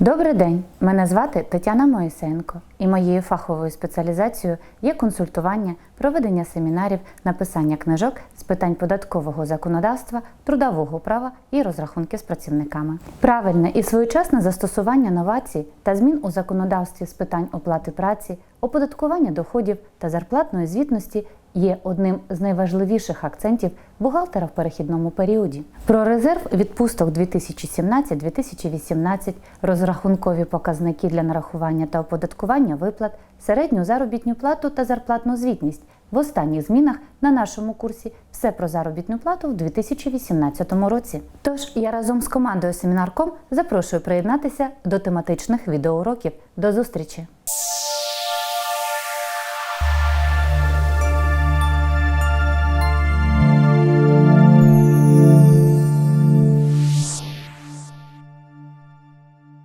Добрий день! Мене звати Тетяна Моїсенко, і моєю фаховою спеціалізацією є консультування, проведення семінарів, написання книжок з питань податкового законодавства, трудового права і розрахунки з працівниками. Правильне і своєчасне застосування новацій та змін у законодавстві з питань оплати праці, оподаткування доходів та зарплатної звітності є одним з найважливіших акцентів бухгалтера в перехідному періоді. Про резерв відпусток 2017-2018, розрахункові показники для нарахування та оподаткування виплат, середню заробітну плату та зарплатну звітність в останніх змінах на нашому курсі все про заробітну плату в 2018 році. Тож я разом з командою Семінарком запрошую приєднатися до тематичних відеоуроків. До зустрічі!